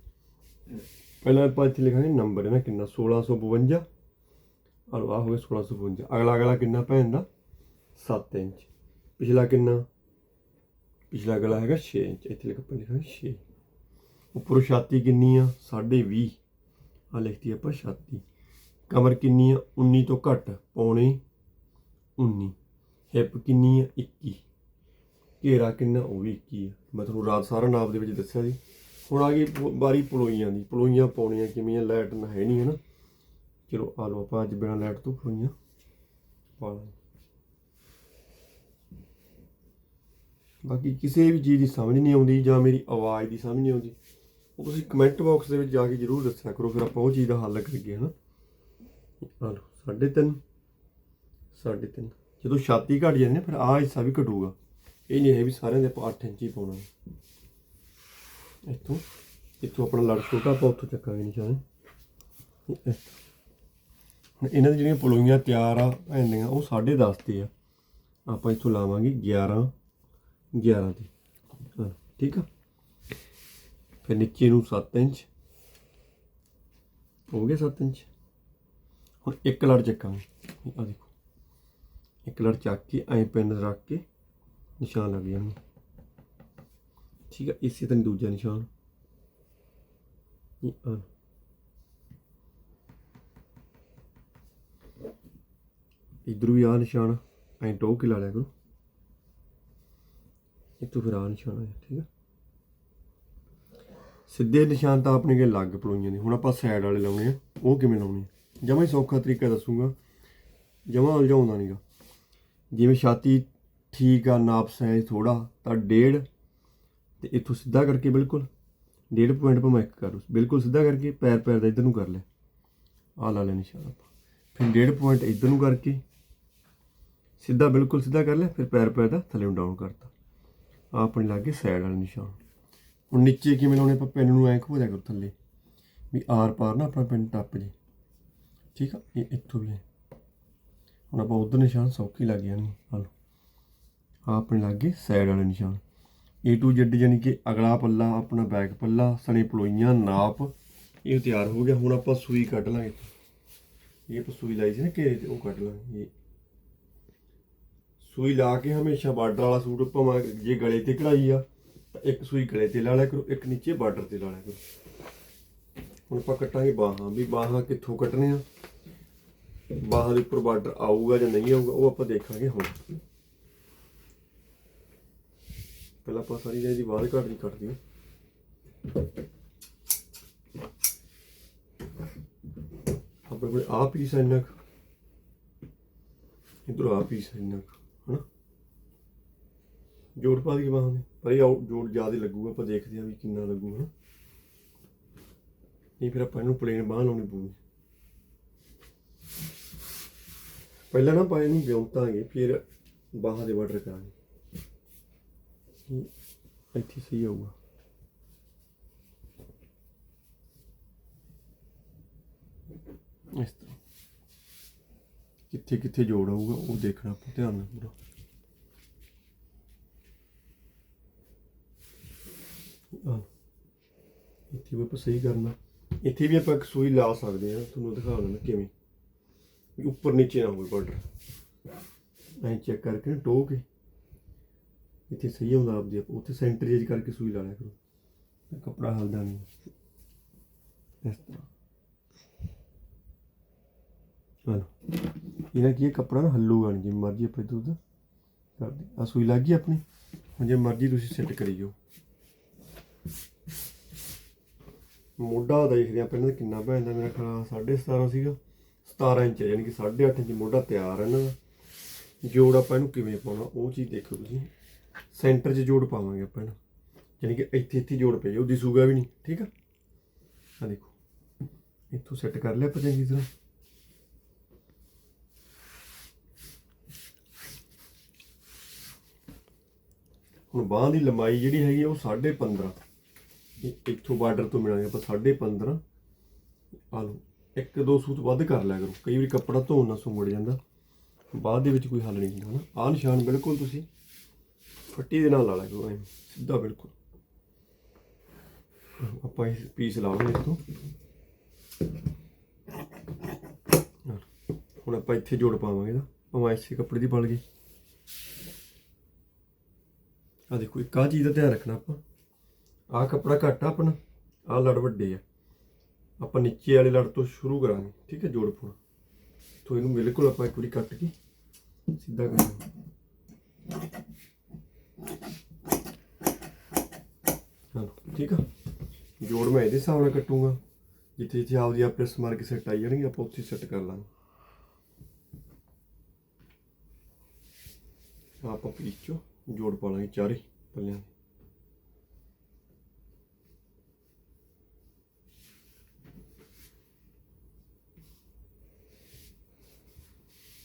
ਪਹਿਲਾਂ ਆਪਾਂ ਇੱਥੇ ਲਿਖਾਂਗੇ ਨੰਬਰ ਹੈ ਨਾ ਕਿੰਨਾ 1652 ਔਰ ਆਹ ਹੋ ਗਿਆ 1652 ਅਗਲਾ ਅਗਲਾ ਕਿੰਨਾ ਭੈਣ ਦਾ? 7 ਇੰਚ। ਪਿਛਲਾ ਕਿੰਨਾ? ਪਿਛਲਾ ਗਲਾ ਹੈਗਾ 6 ਇੰਚ, ਇੱਥੇ ਲਿਖ ਆਪਾਂ ਲਿਖਾਂਗੇ 6 ਉੱਪਰੋਂ ਛਾਤੀ ਕਿੰਨੀ ਆ? 20.5 ਆ ਲਿਖਤੀ ਆਪਾਂ ਛਾਤੀ। ਕਮਰ ਕਿੰਨੀ ਆ? 19 ਤੋਂ ਘੱਟ। ਪੌਣੇ 19 ਹਿੱਪ ਕਿੰਨੀ ਆ? 21 ਘੇਰਾ ਕਿੰਨਾ? ਉਹ ਵੀ 21 ਆ। ਮੈਂ ਤੁਹਾਨੂੰ ਰਾਤ ਸਾਰਾ ਨਾਪ ਦੇ ਵਿੱਚ ਦੱਸਿਆ ਸੀ। ਹੁਣ ਆ ਗਈ ਪ- ਪਲੋਈਆਂ ਦੀ। ਪਲੋਈਆਂ ਪਾਉਣੀਆਂ ਕਿਵੇਂ ਆ? ਲਾਈਟ ਨਾ ਹੈ ਨਹੀਂ, ਹੈ ਨਾ? ਚਲੋ ਆ ਲਓ ਆਪਾਂ ਅੱਜ ਬਿਨਾਂ ਲਾਈਟ ਤੋਂ ਪਲੋਈਆਂ। ਪਾ ਲਾਂਗੇ ਬਾਕੀ ਕਿਸੇ ਵੀ ਚੀਜ਼ ਦੀ ਸਮਝ ਨਹੀਂ ਆਉਂਦੀ ਜਾਂ ਮੇਰੀ ਆਵਾਜ਼ ਦੀ ਸਮਝ ਨਹੀਂ ਆਉਂਦੀ, ਉਹ ਤੁਸੀਂ ਕਮੈਂਟ ਬਾਕਸ ਦੇ ਵਿੱਚ ਜਾ ਕੇ ਜਰੂਰ ਦੱਸਿਆ ਕਰੋ, ਫਿਰ ਆਪਾਂ ਉਹ ਚੀਜ਼ ਦਾ ਹੱਲ ਕਰੀਏ, ਹਨਾ? ਆ ਲਓ ਸਾਢੇ ਤਿੰਨ ਸਾਢੇ ਤਿੰਨ। ਜਦੋਂ ਛਾਤੀ ਘਟ ਜਾਂਦੀ ਨਾ, ਫਿਰ ਆਹ ਹਿੱਸਾ ਵੀ ਘਟੂਗਾ। ਇਹ ਨਹੀਂ ਹੈ ਵੀ ਸਾਰਿਆਂ ਦੇ ਆਪਾਂ 8 ਇੰਚ ਹੀ ਪਾਉਣਾ। ਇੱਥੋਂ ਇੱਥੋਂ ਆਪਣਾ ਲੜ ਛੋਟਾ ਆਪਾਂ ਉੱਥੋਂ ਚੱਕਾਂਗੇ ਨਿਸ਼ਾਨ ਇਹ ਇਸ ਤਰ੍ਹਾਂ। ਇਹਨਾਂ ਦੀ ਜਿਹੜੀਆਂ ਪਲੋਈਆਂ ਤਿਆਰ ਆ ਪੈਂਦੀਆਂ ਉਹ 10.5 ਤੇ ਆ। ਆਪਾਂ ਇੱਥੋਂ ਲਾਵਾਂਗੇ 11 11 ਦੀ। ਹਾਂ, ਠੀਕ ਆ? ਫਿਰ ਨੀਚੇ ਨੂੰ 7 ਇੰਚ। ਹੋ ਗਿਆ 7 ਇੰਚ। ਹੁਣ ਇੱਕ ਲੜ ਚੱਕਾਂਗੇ। ਆ ਦੇਖੋ। ਇੱਕ ਲੜ ਚੱਕ ਕੇ ਐਂ ਪੈਨ ਰੱਖ ਕੇ ਨਿਸ਼ਾਨ ਲੱਗ ਜਾਣਗੇ। ਠੀਕ ਆ? ਇਸੇ ਤਰ੍ਹਾਂ ਦੂਜਾ ਨਿਸ਼ਾਨ। ਇਹ ਆ ਇਧਰ ਵੀ ਆ ਨਿਸ਼ਾਨ ਐਂ ਟੋਕ ਕੇ ਲਾ ਲਿਆ ਕਰੋ। ਇੱਥੋਂ ਫਿਰ ਆ ਨਿਸ਼ਾਨ ਆਇਆ ਠੀਕ ਆ। ਸਿੱਧੇ ਨਿਸ਼ਾਨ ਤਾਂ ਆਪਣੇ ਕੇ ਲੱਗ ਪਲੋਈਆਂ ਨੇ। ਹੁਣ ਆਪਾਂ ਸਾਈਡ ਵਾਲੇ ਲਾਉਣੇ ਆ। ਉਹ ਕਿਵੇਂ ਲਾਉਣੇ ਆ? ਜਮਾਂ ਹੀ ਸੌਖਾ ਤਰੀਕਾ ਦੱਸੂਗਾ। ਜਮਾਂ ਉਲਝਾਉਂਦਾ ਨਹੀਂਗਾ ਜਿਵੇਂ ਛਾਤੀ ਠੀਕ ਆ, ਨਾਪ ਸਾਈਜ਼ ਥੋੜਾ ਤਾਂ ਡੇਢ ਤੇ ਇੱਥੋਂ ਸਿੱਧਾ ਕਰਕੇ ਬਿਲਕੁਲ। ਡੇਢ ਪੁਆਇੰਟ ਪਰ ਮੈਂ ਇੱਕ ਕਰ ਬਿਲਕੁਲ ਸਿੱਧਾ ਕਰਕੇ ਪੈਰ ਪੈਰ ਦਾ ਇਧਰ ਨੂੰ ਕਰ ਲੈ। ਆ ਲਾ ਲੈ ਨਿਸ਼ਾਨ ਆਪਾਂ। ਫਿਰ ਡੇਢ ਪੁਆਇੰਟ ਇਧਰ ਨੂੰ ਕਰਕੇ ਸਿੱਧਾ ਬਿਲਕੁਲ ਸਿੱਧਾ ਕਰ ਲੈ, ਫਿਰ ਪੈਰ ਪੈਰ ਦਾ ਥੱਲੇ ਨੂੰ ਡਾਊਨ ਕਰਤਾ। ਆਪਣੇ ਲਾਗੇ ਸਾਈਡ ਵਾਲਾ ਨਿਸ਼ਾਨ। ਹੁਣ ਨੀਚੇ ਕਿਵੇਂ ਲਾਉਣੇ ਆਪਾਂ ਪੈਨ ਨੂੰ ਐਂ ਖੋ ਜਾ ਕਰੋ ਥੱਲੇ। ਵੀ ਆਰ ਪਾਰ ਨਾ ਆਪਣਾ ਪੈਨ ਟੱਪ ਜੇ। ਠੀਕ ਆ? ਇਹ ਇੱਥੋਂ ਵੀ ਹੈ ਹੁਣ ਆਪਾਂ ਉਧਰ ਨਿਸ਼ਾਨ ਸੌਖੀ ਲੱਗ ਜਾਣੀ। ਆ ਆਪਣੇ ਲਾਗੇ ਸਾਈਡ ਵਾਲੇ ਨਿਸ਼ਾਨ। A to Z ਯਾਨੀ ਕਿ ਅਗਲਾ ਪੱਲਾ, ਆਪਣਾ ਬੈਕ ਪੱਲਾ, ਸਣੇ ਪਲੋਈਆਂ, ਨਾਪ। ਇਹ ਤਿਆਰ ਹੋ ਗਿਆ। ਹੁਣ ਆਪਾਂ ਸੂਈ ਕੱਢ ਲਾਂਗੇ। ਇਹ ਆਪਾਂ ਸੂਈ ਲਾਈ ਸੀ ਨਾ ਘੇਰੇ ਤੇ ਉਹ ਕੱਢ ਲਾਂਗੇ। ਇਹ ਸੂਈ ਲਾ ਕੇ ਹਮੇਸ਼ਾ ਬਾਰਡਰ ਵਾਲਾ ਸੂਟ ਭਾਵੇਂ ਜੇ ਗਲੇ ਤੇ ਕਢਾਈ ਆ ਤਾਂ ਇੱਕ ਸੂਈ ਗਲੇ ਤੇ ਲਾ ਲਿਆ ਕਰੋ ਇੱਕ ਨੀਚੇ ਬਾਰਡਰ ਤੇ ਲਾ ਲਿਆ ਕਰੋ। ਹੁਣ ਆਪਾਂ ਕੱਟਾਂਗੇ ਬਾਹਾਂ ਵੀ ਬਾਹਾਂ ਕਿੱਥੋਂ ਕੱਟਣੇ ਆ? ਬਾਹਾਂ ਦੇ ਉੱਪਰ ਬਾਰਡਰ ਆਊਗਾ ਜਾਂ ਨਹੀਂ ਆਊਗਾ ਉਹ ਆਪਾਂ ਦੇਖਾਂਗੇ ਹੁਣ। ਪਹਿਲਾਂ ਆਪਾਂ ਸਾਰੀ ਜਿਹੜੀ ਬਾਹਰ ਘੱਟ ਦੀ ਕੱਟ ਦਿਓ ਆਪਣੇ ਕੋਲ ਆ ਪੀਸ ਹੈ ਇੰਨਾ ਇਧਰ ਆ ਪੀਸ ਹੈ ਇੰਨਾ ਕੁ, ਹਨਾ? ਜੋੜ ਪਾ ਦੀ ਬਾਹਾਂ ਦੇ। ਪਰ ਇਹ ਜੋੜ ਜ਼ਿਆਦਾ ਲੱਗੂਗਾ, ਆਪਾਂ ਦੇਖਦੇ ਹਾਂ ਵੀ ਕਿੰਨਾ ਲੱਗੂ, ਹਨਾ? ਨਹੀਂ ਫਿਰ ਆਪਾਂ ਇਹਨੂੰ ਪਲੇਨ ਬਾਹ ਲਾਉਣੀ ਪਊਗੀ। ਪਹਿਲਾਂ ਨਾ ਆਪਾਂ ਇਹਨੂੰ ਵਿਉਂਤਾਂਗੇ, ਫਿਰ ਬਾਹਾਂ ਦੇ ਬਾਰਡਰ ਕਰਾਂਗੇ। ਇੱਥੇ ਸਹੀ ਆਊਗਾ। ਇਸ ਤਰ੍ਹਾਂ। ਕਿੱਥੇ ਕਿੱਥੇ ਜੋੜ ਆਊਗਾ ਉਹ ਦੇਖਣਾ ਆਪਾਂ ਧਿਆਨ ਨਾਲ ਪੂਰਾ। ਆਹ, ਇੱਥੇ ਵੀ ਆਪਾਂ ਸਹੀ ਕਰਨਾ। ਇੱਥੇ ਵੀ ਆਪਾਂ ਇੱਕ ਸੂਈ ਲਾ ਸਕਦੇ ਹਾਂ ਤੁਹਾਨੂੰ ਦਿਖਾ ਦਿੰਦਾ ਕਿਵੇਂ। ਵੀ ਉੱਪਰ ਨੀਚੇ ਨਾ ਹੋਵੇ ਬਾਰਡਰ ਐਂ ਚੈੱਕ ਕਰਕੇ ਨਾ ਟੋ ਕੇ। ਇੱਥੇ ਸਹੀ ਆਉਂਦਾ ਆਪਦੀ ਆਪ ਉੱਥੇ ਸੈਂਟਰ ਕਰਕੇ ਸੂਈ ਲਾ ਲਿਆ ਕਰੋ। ਤੇ ਕੱਪੜਾ ਹਲਦਾ ਨਹੀਂ। ਇਸ ਤਰ੍ਹਾਂ। ਹਲੋ ਇਹਨਾਂ ਕੀ ਹੈ? ਕੱਪੜਾ ਨਾ ਹੱਲੂਗਾ ਨਹੀਂ ਜਿਵੇਂ ਮਰਜ਼ੀ ਆਪਾਂ ਦੁੱਧ ਕਰਦੇ ਆ ਸੂਈ ਲੱਗ ਗਈ ਆਪਣੀ? ਹੁਣ ਜੇ ਮਰਜ਼ੀ ਤੁਸੀਂ ਸੈੱਟ ਕਰੀ ਜਾਓ। ਮੋਢਾ ਦੇਖਦੇ ਆਪਾਂ ਇਹਨਾਂ ਦਾ ਕਿੰਨਾ ਪੈਂਦਾ ਮੇਰਾ ਖਿਆਲ 17.5 ਸੀਗਾ। 17 ਇੰਚ ਹੈ, ਯਾਨੀ ਕਿ 8.5 ਇੰਚ ਮੋਢਾ ਤਿਆਰ ਹੈ ਇਹਨਾਂ ਦਾ ਜੋੜ ਆਪਾਂ ਇਹਨੂੰ ਕਿਵੇਂ ਪਾਉਣਾ ਉਹ ਚੀਜ਼ ਦੇਖੋ ਤੁਸੀਂ। ਸੈਂਟਰ 'ਚ ਜੋੜ ਪਾਵਾਂਗੇ ਆਪਾਂ ਇਹਨੂੰ। ਯਾਨੀ ਕਿ ਇੱਥੇ ਇੱਥੇ ਜੋੜ ਪਏ ਉਹ ਦਿਸੂਗਾ ਵੀ ਨਹੀਂ ਠੀਕ ਆ? ਆ ਦੇਖੋ। ਇੱਥੋਂ ਸੈੱਟ ਕਰ ਲਿਆ ਆਪਾਂ ਚੰਗੀ ਤਰ੍ਹਾਂ। ਹੁਣ ਬਾਹ ਦੀ ਲੰਬਾਈ ਜਿਹੜੀ ਹੈਗੀ ਆ ਉਹ 15.5 ਇਹ ਇੱਥੋਂ ਬਾਰਡਰ ਤੋਂ ਮਿਲਾਂਗੇ ਆਪਾਂ 15.5 ਆ ਲਓ, ਇੱਕ ਦੋ ਸੂਤ ਵੱਧ ਕਰ ਲਿਆ ਕਰੋ। ਕਈ ਵਾਰੀ ਕੱਪੜਾ ਧੋਣ ਨਾਲ ਸੁੰਗੜ ਜਾਂਦਾ। ਬਾਅਦ ਦੇ ਵਿੱਚ ਕੋਈ ਹੱਲ ਨਹੀਂ ਹੁੰਦਾ ਨਾ। ਆਹ ਨਿਸ਼ਾਨ ਬਿਲਕੁਲ ਤੁਸੀਂ ਫੱਟੀ ਦੇ ਨਾਲ ਲਾ ਲਿਆ ਕਰੋ ਐਂ ਸਿੱਧਾ ਬਿਲਕੁਲ। ਆਪਾਂ ਇਹ ਪੀਸ ਲਾਵਾਂਗੇ ਇਸ ਤੋਂ ਹੁਣ ਆਪਾਂ ਇੱਥੇ ਜੋੜ ਪਾਵਾਂਗੇ ਨਾ। ਭਾਵੇਂ ਇਸੇ ਕੱਪੜੇ ਦੀ ਪਲ ਗਈ। ਆ ਦੇਖੋ, ਇੱਕ ਆਹ ਚੀਜ਼ ਦਾ ਧਿਆਨ ਰੱਖਣਾ ਆਪਾਂ। ਆਹ ਕੱਪੜਾ ਘੱਟ ਆ ਆਪਣਾ, ਆਹ ਲੜ ਵੱਡੇ ਆ। ਆਪਾਂ ਨੀਚੇ ਵਾਲੇ ਲੜ ਤੋਂ ਸ਼ੁਰੂ ਕਰਾਂਗੇ, ਠੀਕ ਹੈ, ਜੋੜ ਪਾਉਣਾ ਤੋਂ ਇਹਨੂੰ ਬਿਲਕੁਲ ਆਪਾਂ ਇੱਕ ਵਾਰੀ ਕੱਟ ਕੇ ਸਿੱਧਾ ਕਰਾਂਗੇ ਹਾਂ ਠੀਕ ਆ। ਜੋੜ ਮੈਂ ਇਹਦੇ ਹਿਸਾਬ ਨਾਲ ਕੱਟੂਗਾ। ਜਿੱਥੇ ਜਿੱਥੇ ਆਪਦੀ ਆ ਪ੍ਰੈਸ ਮਾਰ ਕੇ ਸੈੱਟ ਆਈ ਜਾਣਗੇ, ਆਪਾਂ ਉੱਥੇ ਸੈੱਟ ਕਰ ਲਾਂਗੇ। ਆਪਾਂ ਪੀਚੋ ਜੋੜ ਪਾ ਲਾਂਗੇ, ਚਾਰੇ ਪੱਲਿਆਂ ਦੇ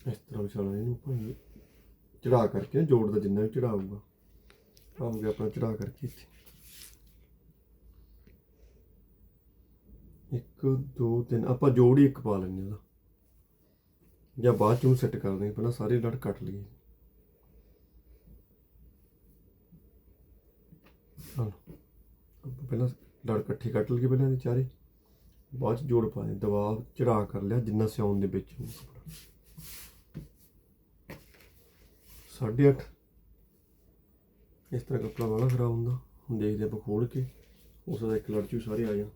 ਇਸ ਤਰ੍ਹਾਂ ਵਿਛਾਣਾ ਇਹਨੂੰ ਭਾਵੇਂ ਚੜਾ ਕਰਕੇ, ਜੋੜ ਦਾ ਜਿੰਨਾ ਵੀ ਚੜਾਊਗਾ। ਆ ਹੋ ਆਪਣਾ ਚੜਾ ਕਰਕੇ ਇੱਥੇ। ਇੱਕ, ਦੋ, ਤਿੰਨ, ਆਪਾਂ ਜੋੜ ਹੀ ਇੱਕ ਪਾ ਲੈਂਦੇ ਉਹਦਾ। ਜਾਂ ਬਾਅਦ ਚ ਉਹਨੂੰ ਸੈੱਟ ਕਰ ਹਾਂ ਪਹਿਲਾਂ ਸਾਰੇ ਲੜ ਕੱਟ ਲਈਏ ਹਾਂ ਆਪਾਂ ਪਹਿਲਾਂ ਲੜ ਇਕੱਠੇ ਕੱਟ ਲਈਏ ਪਹਿਲਾਂ ਇਹਦੇ ਚਾਰੇ। ਬਾਅਦ ਚ ਜੋੜ ਪਾ ਦੇ ਦਬਾਅ ਚੜਾ ਕਰ ਲਿਆ, ਜਿੰਨਾ ਸਿਉਣ ਦੇ ਵਿੱਚ ਹੋਊ ਸਾਢੇ ਅੱਠ। ਇਸ ਤਰ੍ਹਾਂ ਕੱਪੜਾ ਵਾਲਾ ਖਰਾਬ ਹੁੰਦਾ। ਹੁਣ ਦੇਖਦੇ ਆਪਾਂ ਖੋਲ ਕੇ, ਉਸ ਦਾ ਇੱਕ ਲੜਚੂ ਸਾਰੇ ਆ ਜਾਣ।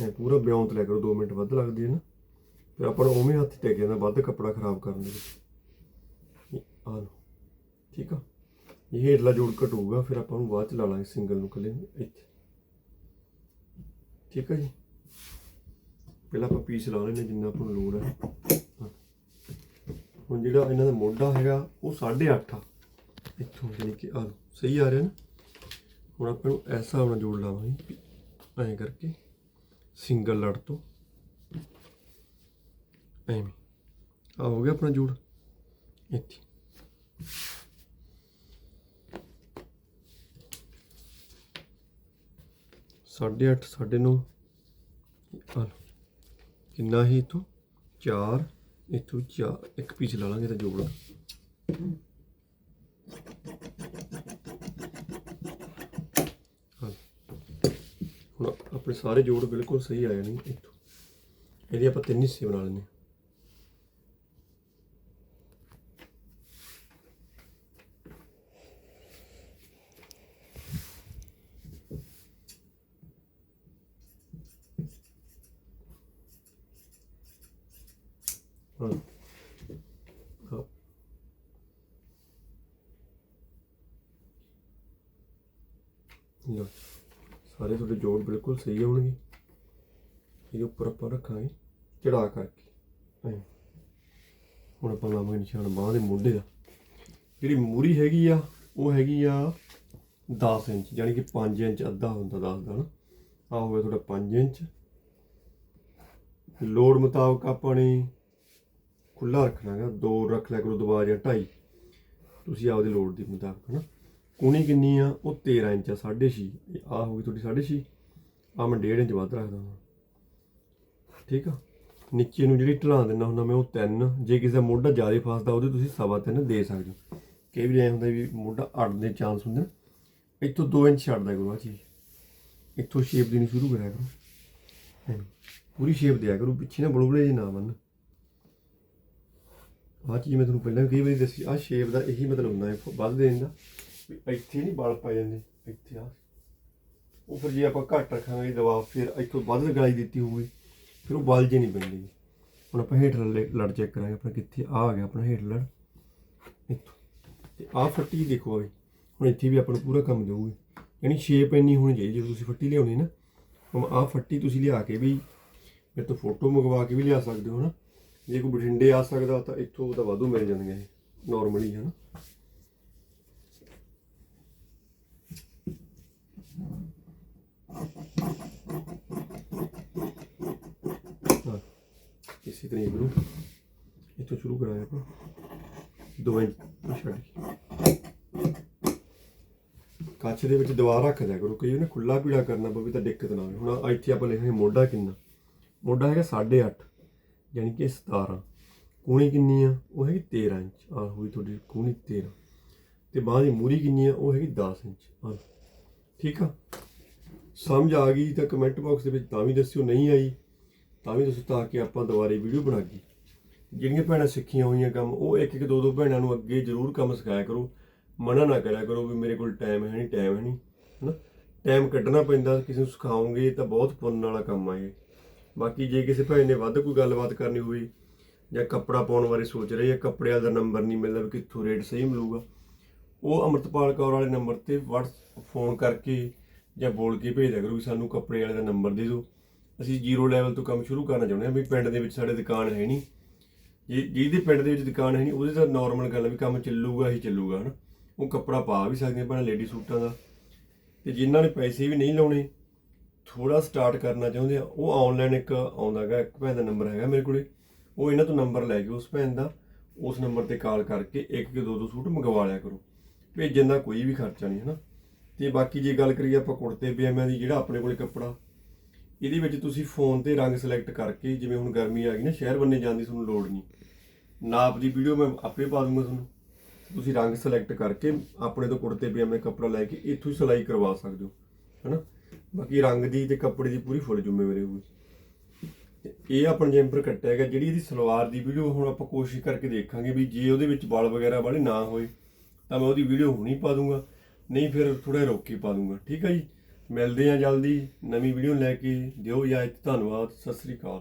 ਇਹ ਪੂਰਾ ਬਿਆਨ ਤੇ ਲੈ ਕਰੋ 2 ਮਿੰਟ ਵੱਧ ਲੱਗਦੀ ਹੈ ਨਾ। ਫਿਰ ਆਪਾਂ ਨੂੰ ਉਵੇਂ ਹੱਥ ਟਿਕ ਜਾਂਦਾ ਵੱਧ ਕੱਪੜਾ ਖਰਾਬ ਕਰਨ ਦੇ ਵਿੱਚ। ਆ ਲਓ, ਠੀਕ ਆ? ਜੇ ਹੇਠਲਾ ਜੋੜ ਘਟੂਗਾ, ਫਿਰ ਆਪਾਂ ਨੂੰ ਬਾਅਦ ਚ ਲਾ ਲਾਂਗੇ ਸਿੰਗਲ ਨੂੰ ਕੱਲੇ ਨੂੰ, ਇੱਥੇ। ਠੀਕ ਆ ਜੀ? ਪਹਿਲਾਂ ਆਪਾਂ ਪੀਸ ਲਾ ਲੈਣੇ ਜਿੰਨਾ ਆਪਾਂ ਨੂੰ ਲੋੜ ਹੈ। ਹੁਣ ਜਿਹੜਾ ਇਹਨਾਂ ਦਾ ਮੋਢਾ ਹੈਗਾ, ਉਹ 8.5 ਆ। ਇੱਥੋਂ ਜਾਨੀ ਕਿ ਆ ਲਓ, ਸਹੀ ਆ ਰਿਹਾ ਨਾ? ਹੁਣ ਆਪਾਂ ਨੂੰ ਐਸਾ ਆਪਣਾ ਜੋੜ ਲਾਵਾਂਗੇ ਐਂ ਕਰਕੇ ਸਿੰਗਲ ਲੜ ਤੋਂ। ਐਵੇਂ। ਆ ਹੋ ਗਿਆ ਆਪਣਾ ਜੋੜ। ਇੱਥੇ। ਸਾਢੇ ਅੱਠ, ਸਾਢੇ ਨੌ। ਆ ਲਓ। ਕਿੰਨਾ ਹੀ ਤੋਂ 4 ਇਥੋਂ 4 ਇੱਕ ਪੀਸ ਲਾ ਲਾਂਗੇ ਤਾਂ ਜੋੜ ਹੁਣ ਆਪਣੇ ਸਾਰੇ ਜੋੜ ਬਿਲਕੁਲ ਸਹੀ ਆਏ ਨੇ ਇੱਥੋਂ। ਇਹਦੇ ਆਪਾਂ ਤਿੰਨ ਹਿੱਸੇ ਬਣਾ ਲੈਣੇ ਹਾਂ ਹਾਂ ਲਓ ਸਾਰੇ ਤੁਹਾਡੇ ਜੋੜ ਬਿਲਕੁਲ ਸਹੀ ਆਉਣਗੇ ਇਹਦੇ ਉੱਪਰ ਆਪਾਂ ਰੱਖਾਂਗੇ ਚੜਾ ਕਰਕੇ। ਹੁਣ ਆਪਾਂ ਲਾਵਾਂਗੇ ਨਿਸ਼ਾਨ ਬਾਹ ਦੇ ਮੋਢੇ ਦਾ। ਜਿਹੜੀ ਮੂਰੀ ਹੈਗੀ ਆ, ਉਹ ਹੈਗੀ ਆ 10 ਇੰਚ ਯਾਨੀ ਕਿ 5 ਇੰਚ ਅੱਧਾ ਹੁੰਦਾ 10 ਦਾ ਨਾ। ਆ ਹੋਵੇ ਤੁਹਾਡਾ 5 ਇੰਚ। ਲੋੜ ਮੁਤਾਬਕ ਆਪਾਂ ਨੇ ਖੁੱਲਾ ਰੱਖਣਾ ਹੈਗਾ। ਦੋ ਰੱਖ ਲਿਆ ਕਰੋ ਦਬਾ ਜਾਂ ਢਾਈ। ਤੁਸੀਂ ਆਪਦੇ ਲੋੜ ਦੀ ਮੁਤਾਬਕ ਨਾ ਕੂਣੀ ਕਿੰਨੀ ਆ? ਉਹ 13 ਇੰਚ ਆ 6.5 ਆ ਹੋ ਗਈ ਤੁਹਾਡੀ 6.5 ਆ ਮੈਂ 1.5 ਇੰਚ ਵੱਧ ਰੱਖਦਾ ਹਾਂ ਠੀਕ ਆ? ਨੀਚੇ ਨੂੰ ਜਿਹੜੀ ਢਲਾ ਦਿੰਦਾ ਹੁੰਦਾ, ਮੈਂ ਉਹ 3 ਜੇ ਕਿਸੇ ਦਾ ਮੋਢਾ ਜ਼ਿਆਦਾ ਫਸਦਾ, ਉਹਦੇ ਤੁਸੀਂ ਸਵਾ ਤਿੰਨ ਦੇ ਸਕਦੇ ਹੋ। ਕਈ ਵਾਰੀ ਐ ਹੁੰਦਾ ਵੀ ਮੋਢਾ ਅੜਨ ਦੇ ਚਾਂਸ ਹੁੰਦੇ ਨੇ। ਇੱਥੋਂ 2 ਇੰਚ ਛੱਡਦਾ ਕਰੋ ਆ ਚੀਜ਼। ਇੱਥੋਂ ਸ਼ੇਪ ਦੇਣੀ ਸ਼ੁਰੂ ਕਰਿਆ ਕਰੋ। ਐਵੇਂ। ਪੂਰੀ ਸ਼ੇਪ ਦਿਆ ਕਰੋ, ਪਿੱਛੇ ਨਾ ਬੜਬੜੇ ਜੇ ਨਾ ਬੰਨ। ਆਹ ਚੀਜ਼ ਮੈਂ ਤੁਹਾਨੂੰ ਪਹਿਲਾਂ ਵੀ ਕਈ ਵਾਰੀ ਦੱਸੀ, ਆਹ ਸ਼ੇਪ ਦਾ ਇਹੀ ਮਤਲਬ ਹੁੰਦਾ ਹੈ ਵੱਧ ਦੇਣ ਦਾ। ਵੀ ਇੱਥੇ ਨਹੀਂ ਵਾਲ ਪੈ ਜਾਂਦੇ, ਇੱਥੇ ਆ ਉਹ ਫਿਰ ਜੇ ਆਪਾਂ ਘੱਟ ਰੱਖਾਂਗੇ ਦਬਾਅ, ਫਿਰ ਇੱਥੋਂ ਵੱਧ ਲਗਾਈ ਦਿੱਤੀ ਹੋਵੇ ਫਿਰ ਉਹ ਵਾਲ ਜੇ ਨਹੀਂ ਪੈਂਦੇ। ਹੁਣ ਆਪਾਂ ਹੇਠ ਲੜ ਚੈੱਕ ਕਰਾਂਗੇ, ਆਪਣਾ ਕਿੱਥੇ ਆ ਆ ਗਿਆ ਆਪਣਾ ਹੇਠ ਲੜ। ਇੱਥੋਂ। ਤੇ ਆਹ ਫੱਟੀ ਦੇਖੋ ਆਵੇ ਹੁਣ ਇੱਥੇ ਵੀ ਆਪਾਂ ਨੂੰ ਪੂਰਾ ਕੰਮ ਦੇਊਗੀ। ਯਾਨੀ ਸ਼ੇਪ ਇੰਨੀ ਹੋਣੀ ਚਾਹੀਦੀ, ਜਦੋਂ ਤੁਸੀਂ ਫੱਟੀ ਲਿਆਉਣੀ ਨਾ, ਹੁਣ ਆਹ ਫੱਟੀ ਤੁਸੀਂ ਲਿਆ ਕੇ ਵੀ ਮੇਰੇ ਤੋਂ ਫੋਟੋ ਮੰਗਵਾ ਕੇ ਵੀ ਲਿਆ ਸਕਦੇ ਹੋ ਨਾ। ਜੇ ਕੋਈ ਬਠਿੰਡੇ ਆ ਸਕਦਾ ਤਾਂ ਇੱਥੋਂ ਤਾਂ ਵਾਧੂ ਮਿਲ ਜਾਣਗੇ ਇਹ ਨਾਰਮਲੀ ਹੈ ਨਾ 21 ਤਰੀਕ ਨੂੰ। ਇੱਥੋਂ ਸ਼ੁਰੂ ਕਰਾਂਗੇ ਆਪਾਂ। ਦੋਵੇਂ ਛੱਡ ਕੇ। ਕੱਚ ਦੇ ਵਿੱਚ ਦੀਵਾਰ ਰੱਖ ਦਿਆ ਕਰੋ। ਕਿ ਉਹਨੇ ਖੁੱਲਾ ਪੀੜਾ ਕਰਨਾ ਪਵੇ ਤਾਂ ਦਿੱਕਤ ਨਾ ਹੋਵੇ ਹੁਣ ਇੱਥੇ ਆਪਾਂ ਲਿਖਾਂਗੇ ਮੋਢਾ ਕਿੰਨਾ? ਮੋਢਾ ਹੈਗਾ 8.5 ਯਾਨੀ ਕਿ 17 ਕੋਣੀ ਕਿੰਨੀ ਆ? ਉਹ ਹੈਗੀ 13 ਇੰਚ। ਆ ਹੋਈ ਤੁਹਾਡੀ ਕੋਣੀ 13 ਤੇ ਬਾਹਾਂ ਦੀ ਮੂਰੀ ਕਿੰਨੀ ਆ? ਉਹ ਹੈਗੀ 10 ਇੰਚ। ਆ ਠੀਕ ਆ? ਸਮਝ ਆ ਗਈ ਤਾਂ ਕਮੈਂਟ ਬਾਕਸ ਦੇ ਵਿੱਚ ਤਾਂ ਵੀ ਦੱਸਿਓ। ਨਹੀਂ ਆਈ ਤਾਂ ਵੀ ਤੁਸੀਂ ਤਾਂ ਕਿ ਆਪਾਂ ਦੁਬਾਰੇ ਵੀਡੀਓ ਬਣਾ ਕੇ ਜਿਹੜੀਆਂ ਭੈਣਾਂ ਸਿੱਖੀਆਂ ਹੋਈਆਂ ਕੰਮ, ਉਹ ਇੱਕ ਇੱਕ ਦੋ ਦੋ ਭੈਣਾਂ ਨੂੰ ਅੱਗੇ ਜ਼ਰੂਰ ਕੰਮ ਸਿਖਾਇਆ ਕਰੋ। ਮਨਾ ਨਾ ਕਰਿਆ ਕਰੋ ਵੀ ਮੇਰੇ ਕੋਲ ਟਾਈਮ ਹੈ ਨਹੀਂ ਟਾਈਮ ਹੈ ਨਹੀਂ ਹਨਾ? ਟਾਈਮ ਕੱਢਣਾ ਪੈਂਦਾ, ਕਿਸੇ ਨੂੰ ਸਿਖਾਉਂਗੇ ਤਾਂ ਬਹੁਤ ਪੁੰਨ ਵਾਲਾ ਕੰਮ ਆ ਇਹ। ਬਾਕੀ ਜੇ ਕਿਸੇ ਭੈਣ ਨੇ ਵੱਧ ਕੋਈ ਗੱਲਬਾਤ ਕਰਨੀ ਹੋਵੇ ਜਾਂ ਕੱਪੜਾ ਪਾਉਣ ਬਾਰੇ ਸੋਚ ਰਹੇ ਆ ਕੱਪੜੇ ਵਾਲਾ ਦਾ ਨੰਬਰ ਨਹੀਂ ਮਿਲਦਾ ਵੀ ਕਿੱਥੋਂ ਰੇਟ ਸਹੀ ਮਿਲੂਗਾ, ਉਹ ਅਮਰਤਪਾਲ ਕੌਰ ਵਾਲੇ ਨੰਬਰ ਤੇ WhatsApp ਫੋਨ ਕਰਕੇ ਜਾਂ ਬੋਲ ਕੇ ਭੇਜ ਦਿਆ ਕਰੋ ਵੀ ਸਾਨੂੰ ਕੱਪੜੇ ਵਾਲੇ ਦਾ ਨੰਬਰ ਦੇ ਦਿਓ। ਅਸੀਂ ਜ਼ੀਰੋ ਲੈਵਲ ਤੋਂ ਕੰਮ ਸ਼ੁਰੂ ਕਰਨਾ ਚਾਹੁੰਦੇ ਹਾਂ ਵੀ ਪਿੰਡ ਦੇ ਵਿੱਚ ਸਾਡੇ ਦੁਕਾਨ ਹੈ ਨਹੀਂ। ਜੇ ਜਿਹਦੇ ਪਿੰਡ ਦੇ ਵਿੱਚ ਦੁਕਾਨ ਹੈ ਨਹੀਂ, ਉਹਦੇ ਤਾਂ ਨਾਰਮਲ ਗੱਲ ਵੀ ਕੰਮ ਚੱਲੂਗਾ, ਹੀ ਚੱਲੂਗਾ, ਹਨਾ। ਉਹ ਕੱਪੜਾ ਪਾ ਵੀ ਸਕਦੇ ਆਪਾਂ ਲੇਡੀ ਸੂਟਾਂ ਦਾ। ਤੇ ਜਿਨ੍ਹਾਂ ਨੇ ਪੈਸੇ ਵੀ ਨਹੀਂ ਲਾਉਣੇ ਥੋੜਾ ਸਟਾਰਟ ਕਰਨਾ ਚਾਹੁੰਦੇ ਆ। ਉਹ ਆਨਲਾਈਨ ਇੱਕ ਆਉਂਦਾ ਹੈਗਾ, ਇੱਕ ਭੈਣ ਦਾ ਨੰਬਰ ਹੈਗਾ ਮੇਰੇ ਕੋਲੇ। ਉਹ ਇਹਨਾਂ ਤੋਂ ਨੰਬਰ ਲੈ ਕੇ ਉਸ ਭੈਣ ਦਾ, ਉਸ ਨੰਬਰ ਤੇ ਕਾਲ ਕਰਕੇ ਇੱਕ ਕਿ ਦੋ ਦੋ ਸੂਟ ਮੰਗਵਾ ਲਿਆ ਕਰੋ। ਭੇਜਣ ਦਾ ਕੋਈ ਵੀ ਖਰਚਾ ਨਹੀਂ ਹੈ ਨਾ ਤੇ ਬਾਕੀ ਜੇ ਗੱਲ ਕਰੀਏ ਆਪਾਂ ਕੁੜਤੇ, ਪਜਾਮਿਆਂ ਦੀ, ਜਿਹੜਾ ਆਪਣੇ ਕੋਲੇ ਕੱਪੜਾ ਇਹਦੇ ਵਿੱਚ ਤੁਸੀਂ ਫੋਨ ਤੇ ਰੰਗ ਸਿਲੈਕਟ ਕਰਕੇ ਜਿਵੇਂ ਹੁਣ ਗਰਮੀ ਆ ਗਈ ਨਾ, ਸ਼ਹਿਰ ਬੰਨੇ ਜਾਣ ਦੀ ਤੁਹਾਨੂੰ ਲੋੜ ਨਹੀਂ। ਨਾਪ ਦੀ ਵੀਡੀਓ ਮੈਂ ਆਪੇ ਪਾ ਦੂੰਗਾ ਤੁਹਾਨੂੰ। ਤੁਸੀਂ ਰੰਗ ਸਿਲੈਕਟ ਕਰਕੇ ਆਪਣੇ ਤੋਂ ਕੁੜਤੇ, ਪਜਾਮੇ, ਕੱਪੜਾ ਲੈ ਕੇ ਇੱਥੋਂ ਹੀ ਸਿਲਾਈ ਕਰਵਾ ਸਕਦੇ ਹੋ, ਹਨਾ? ਬਾਕੀ ਰੰਗ ਦੀ ਤੇ ਕੱਪੜੇ ਦੀ ਪੂਰੀ ਫੁੱਲ ਜ਼ਿੰਮੇਵਾਰੀ ਹੋਊਗੀ। ਤੇ ਇਹ ਆਪਣਾ ਜੈਂਪਰ ਕੱਟਿਆ ਗਿਆ, ਜਿਹੜੀ ਇਹਦੀ ਸਲਵਾਰ ਦੀ ਵੀਡੀਓ ਹੁਣ ਆਪਾਂ ਕੋਸ਼ਿਸ਼ ਕਰਕੇ ਦੇਖਾਂਗੇ ਵੀ ਜੇ ਉਹਦੇ ਵਿੱਚ ਵਾਲ ਵਗੈਰਾ ਵਾਲੇ ਨਾ ਹੋਏ, ਤਾਂ ਮੈਂ ਉਹਦੀ ਵੀਡੀਓ ਹੁਣੀ ਪਾ ਦੂੰਗਾ, ਨਹੀਂ ਫਿਰ ਥੋੜਾ ਰੋਕ ਕੇ ਪਾ ਦੂੰਗਾ, ਠੀਕ ਹੈ ਜੀ? ਮਿਲਦੇ ਹਾਂ ਜਲਦੀ। ਨਵੀਂ ਵੀਡੀਓ ਲੈ ਕੇ ਦਿਓ। ਇਜਾਜ਼ਤ ਧੰਨਵਾਦ। ਸਤਿ ਸ੍ਰੀ ਅਕਾਲ।